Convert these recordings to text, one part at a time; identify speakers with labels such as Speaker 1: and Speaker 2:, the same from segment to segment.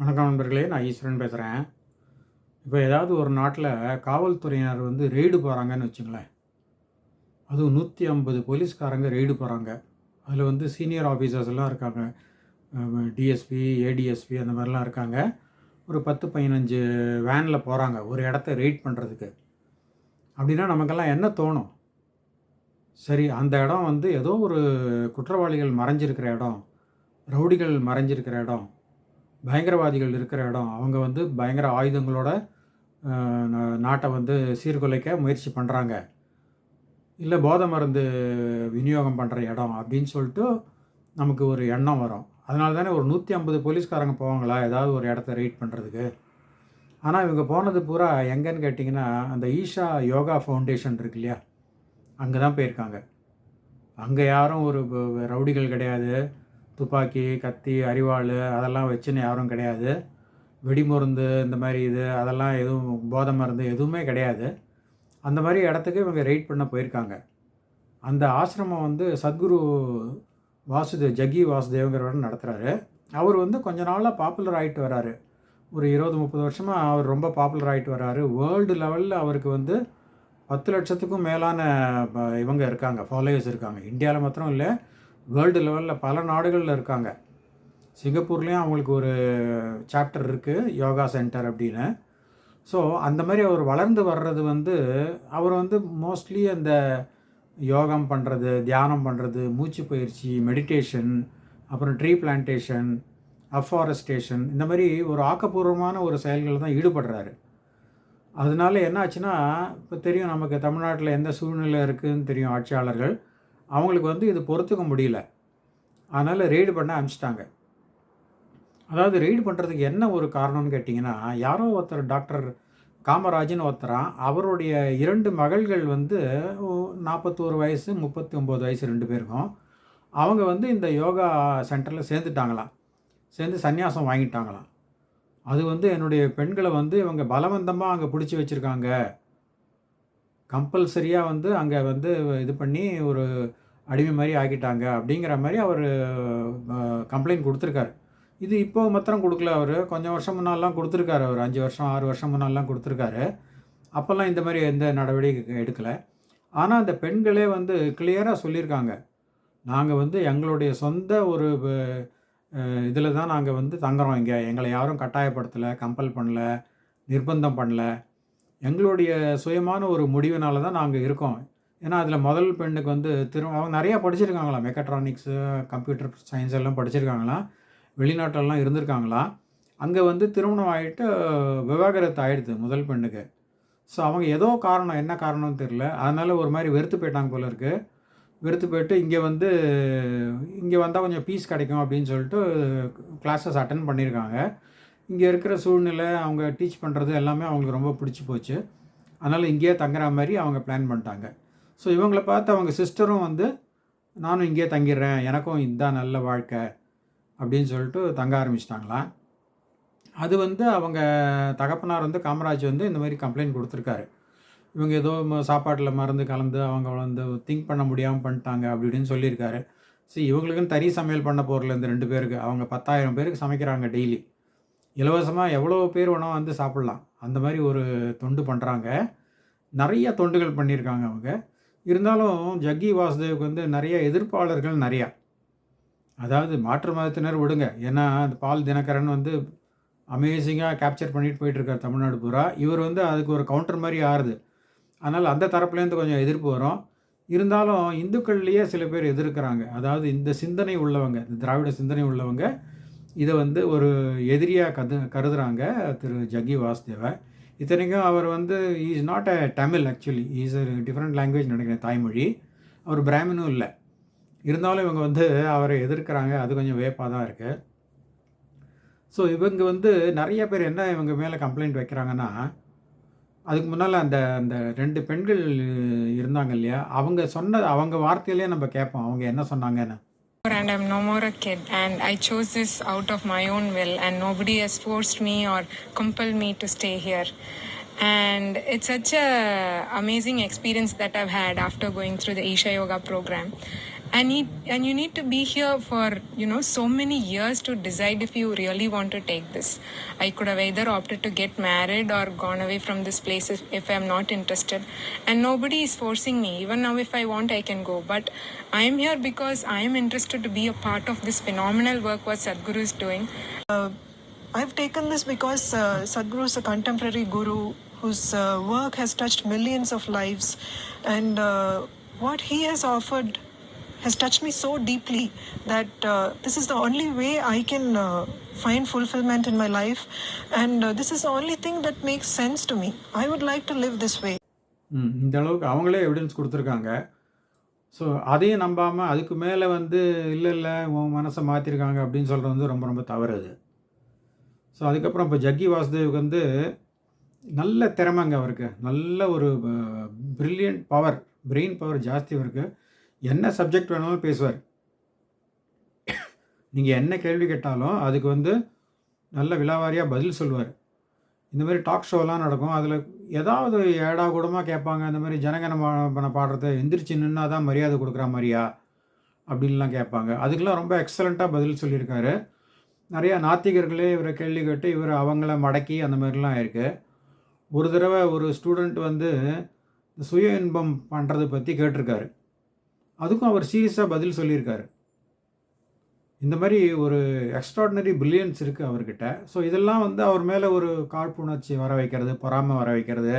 Speaker 1: வணக்கம் நண்பர்களே நான் ஈஸ்வரன் பேசுகிறேன் இப்போ ஏதாவது ஒரு நாட்டில் காவல்துறையினர் வந்து ரெய்டு போகிறாங்கன்னு வச்சுங்களேன். அதுவும் நூற்றி ஐம்பது போலீஸ்காரங்க ரெய்டு போகிறாங்க அதில் வந்து சீனியர் ஆஃபீஸர்ஸ் எல்லாம் இருக்காங்க. டிஎஸ்பி ஏடிஎஸ்பி அந்த மாதிரிலாம் இருக்காங்க. ஒரு பத்து பதினஞ்சு வேனில் போகிறாங்க ஒரு இடத்த ரெய்ட் பண்ணுறதுக்கு அப்படின்னா நமக்கெல்லாம் என்ன தோணும்? சரி அந்த இடம் வந்து ஏதோ ஒரு குற்றவாளிகள் மறைஞ்சிருக்கிற இடம் ரவுடிகள் மறைஞ்சிருக்கிற இடம் பயங்கரவாதிகள் இருக்கிற இடம் அவங்க வந்து பயங்கர ஆயுதங்களோட நாட்டை வந்து சீர்குலைக்க முயற்சி பண்ணுறாங்க இல்லை போதை மருந்து விநியோகம் பண்ணுற இடம் அப்படின்னு சொல்லிட்டு நமக்கு ஒரு எண்ணம் வரும். அதனால தானே ஒரு நூற்றி ஐம்பது போலீஸ்காரங்க போவாங்களா? ஏதாவது ஒரு இடத்த ரைட் பண்ணுறதுக்கு ஆனால் இவங்க போனது பூரா எங்கன்னு கேட்டிங்கன்னா அந்த ஈஷா யோகா ஃபவுண்டேஷன் இருக்கு இல்லையா? அங்கே தான் போயிருக்காங்க. அங்கே யாரும் ஒரு ரவுடிகள் கிடையாது. துப்பாக்கி கத்தி அரிவாள் அதெல்லாம் வச்சுன்னு யாரும் கிடையாது. வெடிமருந்து இந்த மாதிரி இது அதெல்லாம் எதுவும் போதை மருந்து எதுவுமே கிடையாது. அந்த மாதிரி இடத்துக்கு இவங்க ரைட் பண்ண போயிருக்காங்க. அந்த ஆசிரமம் வந்து சத்குரு வாசுதேவ் ஜக்கி வாசுதேவங்கிறவர் நடத்துகிறாரு அவர் வந்து கொஞ்ச நாளாக பாப்புலர் ஆகிட்டு வராரு. ஒரு இருபது முப்பது வருஷமாக அவர் ரொம்ப பாப்புலர் ஆகிட்டு வராரு. வேர்ல்டு லெவலில் அவருக்கு வந்து பத்து லட்சத்துக்கும் மேலான ப- இவங்க இருக்காங்க ஃபாலோயர்ஸ் இருக்காங்க. இந்தியாவில் மாத்திரம் இல்லை வேர்ல்டு லெவலில் பல நாடுகளில் இருக்காங்க. சிங்கப்பூர்லேயும் அவங்களுக்கு ஒரு சாப்டர் இருக்குது யோகா சென்டர் அப்படின்னு. ஸோ அந்த மாதிரி அவர் வளர்ந்து வர்றது வந்து அவர் வந்து மோஸ்ட்லி அந்த யோகம் பண்ணுறது தியானம் பண்ணுறது மூச்சு பயிற்சி மெடிடேஷன் அப்புறம் ட்ரீ பிளான்டேஷன் அஃபாரஸ்டேஷன் இந்த மாதிரி ஒரு ஆக்கப்பூர்வமான ஒரு செயல்களில் தான் ஈடுபடுறாரு. அதனால என்ன ஆச்சுன்னா இப்போ தெரியும் நமக்கு தமிழ்நாட்டில் எந்த சூழ்நிலை இருக்குதுன்னு தெரியும் ஆட்சியாளர்கள். அவங்களுக்கு வந்து இது பொறுத்துக்க முடியல. அதனால் ரெய்டு பண்ண அனுப்பிச்சிட்டாங்க. அதாவது ரெய்டு பண்ணுறதுக்கு என்ன ஒரு காரணம்னு கேட்டிங்கன்னா யாரோ ஒருத்தர் டாக்டர் காமராஜன் ஒருத்தரான் அவருடைய இரண்டு மகள்கள் வந்து நாற்பத்தோரு வயசு முப்பத்தி ஒம்பது வயசு ரெண்டு பேருக்கும் அவங்க வந்து இந்த யோகா சென்டரில் சேர்ந்துட்டாங்களாம். சேர்ந்து சந்நியாசம் வாங்கிட்டாங்களாம். அது வந்து என்னுடைய பெண்களை வந்து இவங்க பலவந்தமாக அங்கே பிடிச்சி வச்சுருக்காங்க. கம்பல்சரியாக வந்து அங்கே வந்து இது பண்ணி ஒரு அடிமை மாதிரி ஆக்கிட்டாங்க அப்படிங்கிற மாதிரி அவர் கம்ப்ளைண்ட் கொடுத்துருக்காரு. இது இப்போ மாத்திரம் கொடுக்கல அவர். கொஞ்சம் வருஷம் முன்னாலாம் கொடுத்துருக்காரு அவர். அஞ்சு வருஷம் ஆறு வருஷம் முன்னாலாம் கொடுத்துருக்காரு. அப்போல்லாம் இந்த மாதிரி எந்த நடவடிக்கை எடுக்கலை. ஆனால் அந்த பெண்களே வந்து கிளியராக சொல்லியிருக்காங்க. நாங்கள் வந்து எங்களுடைய சொந்த ஒரு இதில் தான் நாங்கள் வந்து தங்குறோம். இங்கே எங்களை யாரும் கட்டாயப்படுத்தலை கம்பல் பண்ணல நிர்பந்தம் பண்ணல. எங்களுடைய சுயமான ஒரு முடிவினால தான் நாங்கள் இருக்கோம். ஏன்னா அதில் முதல் பெண்ணுக்கு வந்து திரு அவங்க நிறையா படிச்சிருக்காங்களாம். மெக்கட்ரானிக்ஸு கம்ப்யூட்டர் சயின்ஸ் எல்லாம் படிச்சிருக்காங்களாம். வெளிநாட்டிலலாம் இருந்திருக்காங்களாம். அங்கே வந்து திருமணம் ஆகிட்டு விவாகரத்து ஆகிடுது முதல் பெண்ணுக்கு. ஸோ அவங்க ஏதோ காரணம் என்ன காரணம்னு தெரில அதனால் ஒரு மாதிரி வெறுத்து போயிட்டாங்க போல இருக்குது வெறுத்து போயிட்டு இங்கே வந்து இங்கே வந்தால் கொஞ்சம் பீஸ் கிடைக்கும் அப்படின்னு சொல்லிட்டு கிளாஸஸ் அட்டன் பண்ணியிருக்காங்க இங்கே இருக்கிற சூழ்நிலை அவங்க டீச் பண்ணுறது எல்லாமே அவங்களுக்கு ரொம்ப பிடிச்சி போச்சு. அதனால் இங்கேயே தங்குற மாதிரி அவங்க பிளான் பண்ணிட்டாங்க. ஸோ இவங்களை பார்த்து அவங்க சிஸ்டரும் வந்து நானும் இங்கேயே தங்கிடுறேன். எனக்கும் இதுதான் நல்ல வாழ்க்கை. அப்படின்னு சொல்லிட்டு தங்க ஆரம்பிச்சிட்டாங்களாம் அது வந்து அவங்க தகப்பனார் வந்து காமராஜ் வந்து இந்த மாதிரி கம்ப்ளைண்ட் கொடுத்துருக்காரு. இவங்க ஏதோ சாப்பாட்டில் மருந்து கலந்து அவங்க வந்து திங்க் பண்ண முடியாமல் பண்ணிட்டாங்க அப்படி இப்படின்னு சொல்லியிருக்காரு. சரி இவங்களுக்குன்னு தனி சமையல் பண்ண போகிறல இந்த ரெண்டு பேருக்கு அவங்க பத்தாயிரம் பேருக்கு சமைக்கிறாங்க டெய்லி இலவசமாக எவ்வளோ பேர் வேணால் வந்து சாப்பிட்லாம். அந்த மாதிரி ஒரு தொண்டு பண்ணுறாங்க நிறைய தொண்டுகள் பண்ணியிருக்காங்க அவங்க. இருந்தாலும் ஜக்கி வாசுதேவுக்கு வந்து நிறைய எதிர்ப்பாளர்கள் நிறையா. அதாவது மாற்று மதத்தினர் விடுங்க. ஏன்னா அந்த பால் தினகரன் வந்து அமேசிங்காக கேப்சர் பண்ணிட்டு போயிட்டுருக்கார் தமிழ்நாடு பூரா. இவர் வந்து அதுக்கு ஒரு கவுண்டர் மாதிரி ஆறுது. அதனால் அந்த தரப்புலேருந்து கொஞ்சம் எதிர்ப்பு வரும். இருந்தாலும் இந்துக்கள்லேயே சில பேர் எதிர்க்கிறாங்க. அதாவது இந்த சிந்தனை உள்ளவங்க இந்த திராவிட சிந்தனை உள்ளவங்க இதை வந்து ஒரு எதிரியாக கது கருதுகிறாங்க திரு ஜக்கி வாசுதேவை. இத்தனைக்கும் அவர் வந்து is not a Tamil actually is a different language நினைக்கிறேன் தாய்மொழி. அவர் பிராமினும் இல்லை. இருந்தாலும் இவங்க வந்து அவரை எதிர்க்கிறாங்க. அது கொஞ்சம் வேப்பாக தான் இருக்குது ஸோ இவங்க வந்து நிறைய பேர் என்ன இவங்க மேலே கம்ப்ளைண்ட் வைக்கிறாங்கன்னா அதுக்கு முன்னால் அந்த அந்த ரெண்டு பெண்கள் இருந்தாங்க இல்லையா? அவங்க சொன்ன அவங்க வார்த்தையிலே நம்ம கேட்போம். அவங்க என்ன சொன்னாங்கன்னு.
Speaker 2: And I'm no more a kid. And I chose this out of my own will and nobody has forced me or compelled me to stay here. And it's such a amazing experience that I've had after going through the Isha Yoga program and and you need to be here for you know so many years to decide if you really want to take this. I could have either opted to get married or gone away from this place if, if i'm not interested. And nobody is forcing me. Even now if i want i can go. But i am here because i am interested to be a part of this phenomenal work what sadhguru is doing.
Speaker 3: I've taken this because uh, Sadhguru is a contemporary guru whose uh, work has touched millions of lives, and uh, what he has offered has touched me so deeply that uh, this is the only way I can uh, find fulfillment in my life, and uh, this is the only thing that makes sense to me. I would like to live this way.
Speaker 1: ம் இந்த அளவுக்கு அவங்களே evidence கொடுத்துருக்காங்க. So அதையும் நம்பாமல் அதுக்கு மேலே வந்து இல்லை இல்லை உன் மனசை மாற்றிருக்காங்க அப்படின்னு சொல்கிறது வந்து ரொம்ப ரொம்ப தவறு அது. ஸோ அதுக்கப்புறம் இப்போ ஜக்கி வாசுதேவுக்கு வந்து நல்ல திறமைங்க அவருக்கு. நல்ல ஒரு ப்ரில்லியன்ட் பவர் பிரெயின் பவர் ஜாஸ்தி அவருக்கு. என்ன சப்ஜெக்ட் வேணாலும் பேசுவார். நீங்கள் என்ன கேள்வி கேட்டாலும் அதுக்கு வந்து நல்ல விலாவாரியாக பதில் சொல்லுவார் இந்த மாதிரி டாக் ஷோலாம் நடக்கும். அதில் ஏதாவது ஏடா கூடமாக கேட்பாங்க. இந்த மாதிரி ஜனகணமன பாடுறத எந்திரிச்சு நின்னா தான் மரியாதை கொடுக்குற மாதிரியா? அப்படின்லாம் கேட்பாங்க. அதுக்கெல்லாம் ரொம்ப எக்ஸலண்ட்டாக பதில் சொல்லியிருக்காரு. நிறையா நாத்திகர்களே இவரை கேள்வி கேட்டு இவர் அவங்கள மடக்கி அந்த மாதிரிலாம் இருக்குது ஒரு தடவை ஒரு ஸ்டூடெண்ட் வந்து சுய இன்பம் பண்ணுறது பற்றி கேட்டிருக்காரு. அதுக்கும் அவர் சீரியஸாக பதில் சொல்லியிருக்காரு. இந்த மாதிரி ஒரு எக்ஸ்ட்ராடினரி பிரில்லியன்ஸ் இருக்குது அவர்கிட்ட. ஸோ இதெல்லாம் வந்து அவர் மேலே ஒரு காழ்ப்புணர்ச்சி வர வைக்கிறது பொறாமை வர வைக்கிறது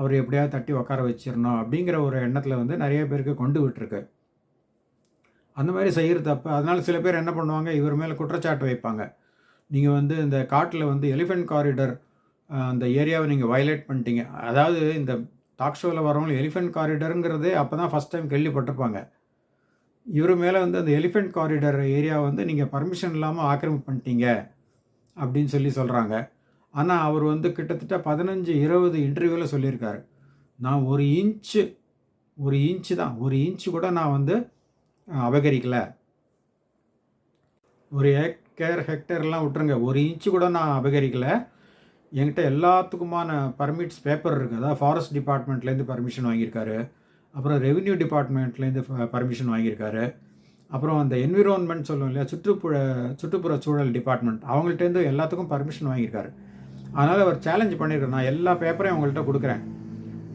Speaker 1: அவர் எப்படியாவது தட்டி உட்கார வச்சிடணும் அப்படிங்கிற ஒரு எண்ணத்தில் வந்து நிறைய பேருக்கு கொண்டு விட்டுருக்கு. அந்த மாதிரி செய்கிற தப்பு. அதனால் சில பேர் என்ன பண்ணுவாங்க? இவர் மேலே குற்றச்சாட்டு வைப்பாங்க. நீங்கள் வந்து இந்த காட்டில் வந்து எலிஃபென்ட் காரிடர் அந்த ஏரியாவை நீங்கள் வயலேட் பண்ணிட்டீங்க. அதாவது இந்த டாக் ஷோவில் வரவங்க எலிஃபென்ட் காரிடருங்கிறதே அப்போ தான் ஃபஸ்ட் டைம் கேள்விப்பட்டிருப்பாங்க. இவர் மேலே வந்து அந்த எலிஃபென்ட் காரிடர் ஏரியா வந்து நீங்கள் பர்மிஷன் இல்லாமல் ஆக்கிரமிப்பு பண்ணிட்டீங்க அப்படின்னு சொல்லி சொல்கிறாங்க ஆனால் அவர் வந்து கிட்டத்தட்ட பதினஞ்சு இருபது இன்டர்வியூவில் சொல்லியிருக்காரு. நான் ஒரு இன்ச்சு ஒரு இன்ச்சு தான். ஒரு இன்ச்சு கூட நான் வந்து அபகரிக்கலை. ஒரு ஏக்கர் ஹெக்டர்லாம் விட்டுருங்க. ஒரு இன்ச்சு கூட நான் அபகரிக்கலை. என்கிட்ட எல்லாத்துக்குமான பர்மிட்ஸ் பேப்பர் இருக்குது அதாவது ஃபாரஸ்ட் டிபார்ட்மெண்ட்லேருந்து பர்மிஷன் வாங்கியிருக்காரு. அப்புறம் ரெவின்யூ டிபார்ட்மெண்ட்லேருந்து பர்மிஷன் வாங்கியிருக்காரு. அப்புறம் அந்த என்விரான்மெண்ட் சொல்லுவோம் இல்லையா? சுற்றுப்புற சுற்றுப்புற சூழல் டிபார்ட்மெண்ட் அவங்கள்ட்டேருந்து எல்லாத்துக்கும் பர்மிஷன் வாங்கியிருக்காரு. அதனால் அவர் சேலஞ்ச் பண்ணியிருக்காரு. நான் எல்லா பேப்பரையும் அவங்கள்ட்ட கொடுக்குறேன்.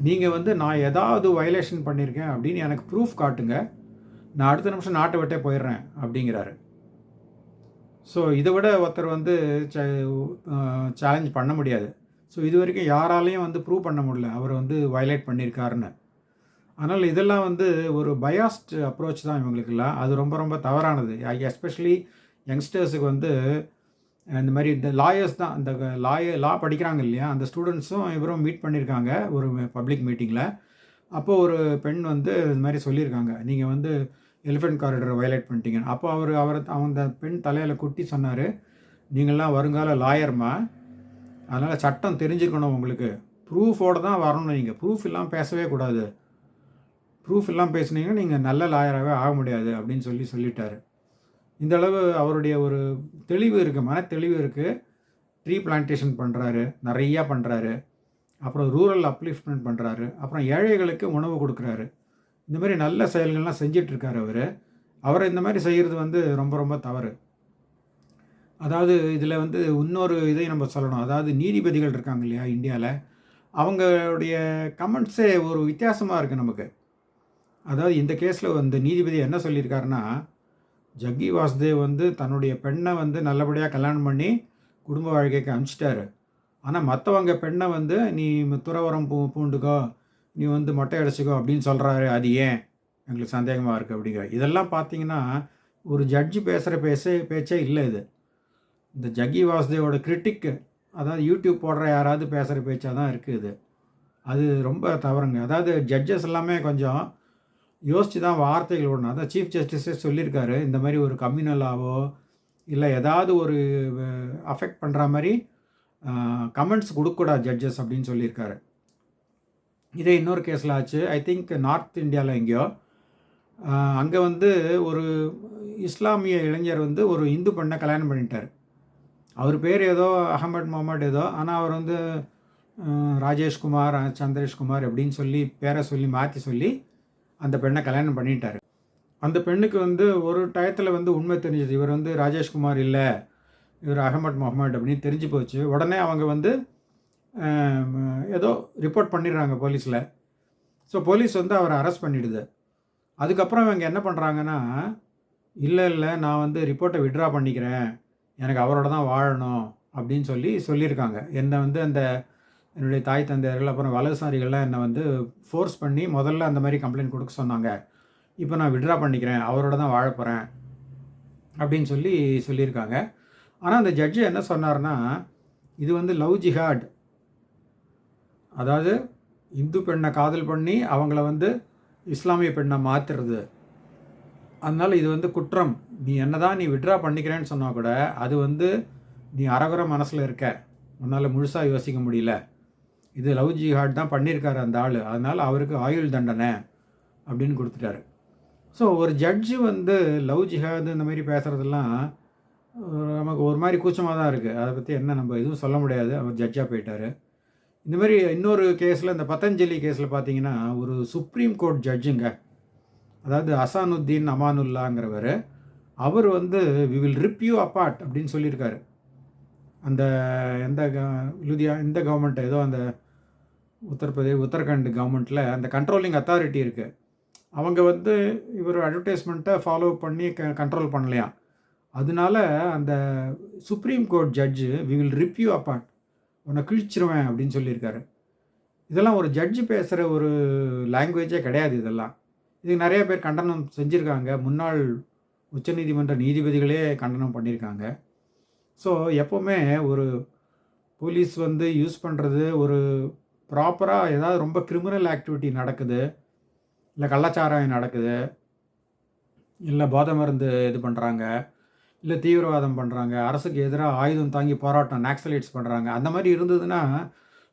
Speaker 1: நீங்கள் வந்து நான் ஏதாவது வயலேஷன் பண்ணியிருக்கேன் அப்படின்னு எனக்கு ப்ரூஃப் காட்டுங்க. நான் அடுத்த நிமிஷம் நாட்டை விட்டே போயிடுறேன் அப்படிங்கிறாரு. ஸோ இதை விட ஒருத்தர் வந்து சேலஞ்ச் பண்ண முடியாது. ஸோ இது வரைக்கும் யாராலையும் வந்து ப்ரூவ் பண்ண முடியல. அவர் வந்து வயலேட் பண்ணியிருக்காருன்னு அதனால் இதெல்லாம் வந்து ஒரு பயாஸ்ட் அப்ரோச் தான் இவங்களுக்கெல்லாம். அது ரொம்ப ரொம்ப தவறானது. எஸ்பெஷலி யங்ஸ்டர்ஸுக்கு வந்து இந்த மாதிரி இந்த லாயர்ஸ் தான் இந்த லாய லா படிக்கிறாங்க இல்லையா? அந்த ஸ்டூடெண்ட்ஸும் இவரும் மீட் பண்ணியிருக்காங்க ஒரு பப்ளிக் மீட்டிங்கில் அப்போது ஒரு பெண் வந்து இது மாதிரி சொல்லியிருக்காங்க. நீங்கள் வந்து எலிஃபென்ட் காரிடரை வயலேட் பண்ணிட்டீங்கன்னு அப்போ அவர் அவர் அந்த பெண் தலையில் குட்டி சொன்னார் நீங்கள்லாம் வருங்கால லாயர்மா அதனால் சட்டம் தெரிஞ்சுக்கணும் உங்களுக்கு. ப்ரூஃபோடு தான் வரணும் நீங்கள் ப்ரூஃப் இல்லாமல் பேசவே கூடாது. ப்ரூஃப் இல்லாமல் பேசுனீங்கன்னா நீங்கள் நல்ல லாயராகவே ஆக முடியாது அப்படின்னு சொல்லி சொல்லிட்டாரு. இந்த அளவு அவருடைய ஒரு தெளிவு இருக்குது மன தெளிவு இருக்குது ட்ரீ பிளான்டேஷன் பண்ணுறாரு நிறையா பண்ணுறாரு அப்புறம் ரூரல் அப்லிஃப்ட்மெண்ட் பண்ணுறாரு அப்புறம் ஏழைகளுக்கு உணவு கொடுக்குறாரு. இந்த மாதிரி நல்ல செயல்கள்லாம் செஞ்சிட்ருக்கார் அவர். அவரை இந்த மாதிரி செய்கிறது வந்து ரொம்ப ரொம்ப தவறு. அதாவது இதில் வந்து இன்னொரு இதை நம்ம சொல்லணும். அதாவது நீதிபதிகள் இருக்காங்க இல்லையா இந்தியாவில் அவங்களுடைய கமெண்ட்ஸே ஒரு வித்தியாசமாக இருக்குது நமக்கு. அதாவது இந்த கேஸில் வந்து நீதிபதி என்ன சொல்லியிருக்காருன்னா ஜக்கி வாசுதேவ் வந்து தன்னுடைய பெண்ணை வந்து நல்லபடியாக கல்யாணம் பண்ணி குடும்ப வாழ்க்கைக்கு அனுப்பிச்சிட்டாரு. ஆனால் மற்றவங்க பெண்ணை வந்து நீ துறவரம் பூ பூண்டுக்கோ நீ வந்து மொட்டை அடிச்சுக்கோ அப்படின்னு சொல்கிறாரு அது ஏன்? எங்களுக்கு சந்தேகமாக இருக்குது அப்படிங்கிற. இதெல்லாம் பார்த்தீங்கன்னா ஒரு ஜட்ஜி பேசுகிற பேச பேச்சே இல்லை இது. இந்த ஜக்கி வாசுதேவோட கிரிட்டிக்கு அதாவது யூடியூப் போடுற யாராவது பேசுகிற பேச்சாக தான் இருக்குது இது. அது ரொம்ப தவறுங்க. அதாவது ஜட்ஜஸ் எல்லாமே கொஞ்சம் யோசித்து தான் வார்த்தைகள் விடணும் அதான் சீஃப் ஜஸ்டிஸே சொல்லியிருக்காரு இந்த மாதிரி ஒரு கம்யூனலாவோ இல்லை ஏதாவது ஒரு அஃபெக்ட் பண்ணுற மாதிரி கமெண்ட்ஸ் கொடுக்கக்கூடாது ஜட்ஜஸ் அப்படின்னு சொல்லியிருக்காரு. இதே இன்னொரு கேஸில் ஆச்சு. ஐ திங்க் நார்த் இந்தியாவில் எங்கேயோ. அங்கே வந்து ஒரு இஸ்லாமிய இளைஞர் வந்து ஒரு இந்து பெண்ணை கல்யாணம் பண்ணிட்டார். அவர் பேர் ஏதோ அகமது முகமது ஏதோ. ஆனால் அவர் வந்து ராஜேஷ்குமார் சந்திரேஷ்குமார் அப்படின்னு சொல்லி பேரை சொல்லி மாற்றி சொல்லி அந்த பெண்ணை கல்யாணம் பண்ணிட்டார். அந்த பெண்ணுக்கு வந்து ஒரு டயத்தில் வந்து உண்மை தெரிஞ்சது. இவர் வந்து ராஜேஷ்குமார் இல்லை இவர் அகமது முகமது அப்படின்னு தெரிஞ்சு போச்சு. உடனே அவங்க வந்து ஏதோ ரிப்போர்ட் பண்ணிடுறாங்க போலீஸில். ஸோ போலீஸ் வந்து அவரை அரெஸ்ட் பண்ணிடுது. அதுக்கப்புறம் இவங்க என்ன பண்ணுறாங்கன்னா இல்லை இல்லை நான் வந்து ரிப்போர்ட்டை விட்ரா பண்ணிக்கிறேன். எனக்கு அவரோட தான் வாழணும். அப்படின்னு சொல்லி சொல்லியிருக்காங்க. என்னை வந்து அந்த என்னுடைய தாய் தந்தையர்கள் அப்புறம் வலதுசாரிகள்லாம் என்னை வந்து ஃபோர்ஸ் பண்ணி முதல்ல அந்த மாதிரி கம்ப்ளைண்ட் கொடுக்க சொன்னாங்க. இப்போ நான் விட்ரா பண்ணிக்கிறேன். அவரோட தான் வாழ போகிறேன் அப்படின்னு சொல்லி சொல்லியிருக்காங்க. ஆனால் அந்த ஜட்ஜு என்ன சொன்னார்னா இது வந்து லவ் ஜிஹாட். அதாவது இந்து பெண்ணை காதல் பண்ணி அவங்கள வந்து இஸ்லாமிய பெண்ணை மாற்றுறது அதனால் இது வந்து குற்றம். நீ என்னதான் நீ விட்ரா பண்ணிக்கிறேன்னு சொன்னால் கூட அது வந்து நீ அரகுற மனசில் இருக்க. உன்னால் முழுசாக யோசிக்க முடியல. இது லவ் ஜிஹாட் தான் பண்ணியிருக்காரு அந்த ஆள். அதனால் அவருக்கு ஆயுள் தண்டனை அப்படின்னு கொடுத்துட்டாரு. ஸோ ஒரு ஜட்ஜு வந்து லவ் ஜிஹாது இந்த மாதிரி பேசுகிறதெல்லாம் நமக்கு ஒரு மாதிரி கூச்சமாக தான் இருக்குது அதை பற்றி என்ன நம்ம எதுவும் சொல்ல முடியாது. அவர் ஜட்ஜாக போயிட்டார். இந்த மாதிரி இன்னொரு கேஸில் இந்த பதஞ்சலி கேஸில் பார்த்தீங்கன்னா ஒரு சுப்ரீம் கோர்ட் ஜட்ஜுங்க அதாவது அசானுத்தீன் அமானுல்லாங்கிறவர் அவர் வந்து we will rip you apart அப்படின்னு சொல்லியிருக்காரு. அந்த எந்த க- லுதியா இந்த கவர்மெண்ட் ஏதோ அந்த உத்தரப்பிரதேஷ் உத்தரகண்ட் கவர்மெண்ட்டில் அந்த கண்ட்ரோலிங் அத்தாரிட்டி இருக்குது அவங்க வந்து இவர் அட்வர்டைஸ்மெண்ட்டை ஃபாலோ பண்ணி க கண்ட்ரோல் பண்ணலையாம். அதனால அந்த supreme court judge we will rip you apart உன்னை கிழிச்சிருவேன் அப்படின்னு சொல்லியிருக்காரு. இதெல்லாம் ஒரு ஜட்ஜு பேசுகிற ஒரு லாங்குவேஜே கிடையாது இதெல்லாம். இதுக்கு நிறைய பேர் கண்டனம் செஞ்சுருக்காங்க. முன்னாள் உச்சநீதிமன்ற நீதிபதிகளே கண்டனம் பண்ணியிருக்காங்க ஸோ எப்போவுமே ஒரு போலீஸ் வந்து யூஸ் பண்ணுறது ஒரு ப்ராப்பராக ஏதாவது ரொம்ப கிரிமினல் ஆக்டிவிட்டி நடக்குது. இல்லை கள்ளச்சாராயம் நடக்குது. இல்லை போதை மருந்து இது பண்ணுறாங்க இல்லை தீவிரவாதம் பண்ணுறாங்க அரசுக்கு எதிராக ஆயுதம் தாங்கி போராட்டம் நேக்சலைட்ஸ் பண்ணுறாங்க அந்த மாதிரி இருந்ததுன்னா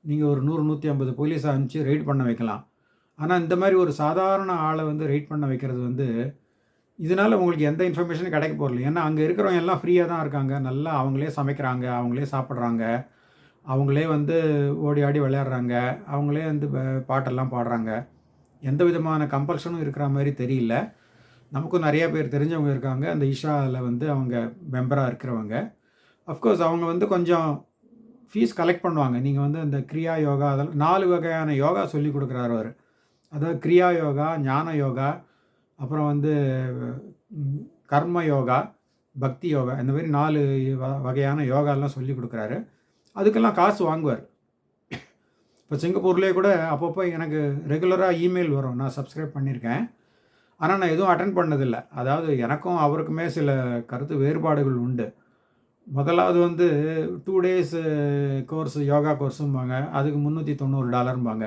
Speaker 1: நீங்கள் ஒரு நூறு நூற்றி ஐம்பது போலீஸை அனுப்பிச்சு ரெய்ட் பண்ண வைக்கலாம். ஆனால் இந்த மாதிரி ஒரு சாதாரண ஆளை வந்து ரெய்ட் பண்ண வைக்கிறது வந்து இதனால் உங்களுக்கு எந்த இன்ஃபர்மேஷனும் கிடைக்க போகல ஏன்னா அங்கே இருக்கிறவங்க எல்லாம் ஃப்ரீயாக தான் இருக்காங்க. நல்லா அவங்களே சமைக்கிறாங்க அவங்களே சாப்பிட்றாங்க அவங்களே வந்து ஓடி ஆடி விளையாடுறாங்க அவங்களே வந்து பாட்டெல்லாம் பாடுறாங்க. எந்த விதமான கம்பல்ஷனும் இருக்கிற மாதிரி தெரியல. நமக்கும் நிறைய பேர் தெரிஞ்சவங்க இருக்காங்க. அந்த இஷாவில் வந்து அவங்க மெம்பராக இருக்கிறவங்க. அஃப்கோர்ஸ் அவங்க வந்து கொஞ்சம் ஃபீஸ் கலெக்ட் பண்ணுவாங்க. நீங்கள் வந்து அந்த கிரியா யோகா அதெல்லாம் நாலு வகையான யோகா சொல்லி கொடுக்குறாரு அவர். அதாவது கிரியா யோகா ஞான யோகா அப்புறம் வந்து கர்ம யோகா பக்தி யோகா இந்த மாதிரி நாலு வகையான யோகாலாம் சொல்லி கொடுக்குறாரு. அதுக்கெல்லாம் காசு வாங்குவார். இப்போ சிங்கப்பூர்லேயே கூட அப்பப்போ எனக்கு ரெகுலராக இமெயில் வரும். நான் சப்ஸ்கிரைப் பண்ணியிருக்கேன். ஆனால் நான் எதுவும் அட்டன் பண்ணதில்லை. அதாவது எனக்கும் அவருக்குமே சில கருத்து வேறுபாடுகள் உண்டு. முதலாவது வந்து டூ டேஸ் கோர்ஸ் யோகா கோர்ஸும்பாங்க அதுக்கு முந்நூற்றி தொண்ணூறு டாலர்ம்பாங்க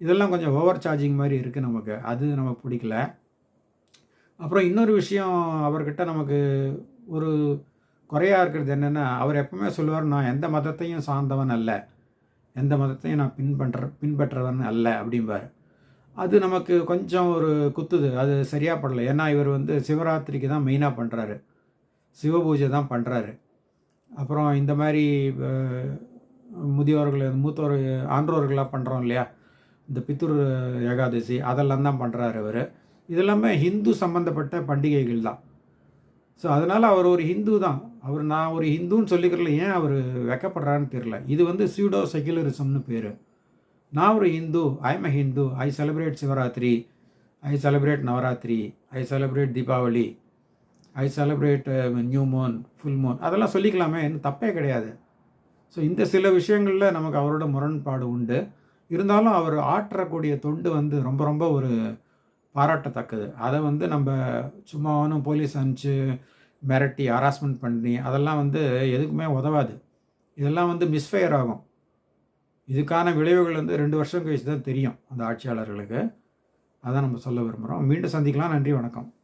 Speaker 1: இதெல்லாம் கொஞ்சம் ஓவர் சார்ஜிங் மாதிரி இருக்குது நமக்கு. அது நமக்கு பிடிக்கல. அப்புறம் இன்னொரு விஷயம் அவர்கிட்ட நமக்கு ஒரு குறையாக இருக்கிறது என்னென்னா அவர் எப்பவுமே சொல்லுவார் நான் எந்த மதத்தையும் சார்ந்தவன் அல்ல. எந்த மதத்தையும் நான் பின்பற்ற பின்பற்றவன் அல்ல. அப்படிம்பார். அது நமக்கு கொஞ்சம் ஒரு குத்துது. அது சரியாக படலை. ஏன்னா இவர் வந்து சிவராத்திரிக்கு தான் மெயினாக பண்ணுறாரு சிவபூஜை தான் பண்ணுறாரு அப்புறம் இந்த மாதிரி முதியோர்கள் மூத்தோர் ஆன்றோர்களாக பண்ணுறோம் இல்லையா? இந்த பித்துர் ஏகாதசி அதெல்லாம் தான் பண்ணுறாரு அவர் இதெல்லாமே ஹிந்து சம்மந்தப்பட்ட பண்டிகைகள் தான். ஸோ அதனால் அவர் ஒரு ஹிந்து தான். அவர் நான் ஒரு ஹிந்துன்னு சொல்லிக்கிறல ஏன் அவர் வெக்கப்படுறாருன்னு தெரில இது வந்து சீடோ செக்யுலரிசம்னு பேர். நான் ஒரு Hindu I am Hindu I celebrate Shivaratri I celebrate Navaratri I celebrate Deepavali I celebrate new moon full moon அதெல்லாம் சொல்லிக்கலாமே என்ன தப்பே கிடையாது. ஸோ இந்த சில விஷயங்களில் நமக்கு அவரோட முரண்பாடு உண்டு. இருந்தாலும் அவர் ஆற்றக்கூடிய தொண்டு வந்து ரொம்ப ரொம்ப ஒரு பாராட்டத்தக்கது. அதை வந்து நம்ம சும்மாவானும் போலீஸ் அனுப்பிச்சு மிரட்டி ஹராஸ்மெண்ட் பண்ணி அதெல்லாம் வந்து எதுக்குமே உதவாது. இதெல்லாம் வந்து மிஸ்ஃபயர் ஆகும். இதுக்கான விளைவுகள் வந்து ரெண்டு வருஷம் கழிச்சு தான் தெரியும் அந்த ஆட்சியாளர்களுக்கு. அதான் நம்ம சொல்ல விரும்புகிறோம் மீண்டும் சந்திக்கலாம். நன்றி. வணக்கம்.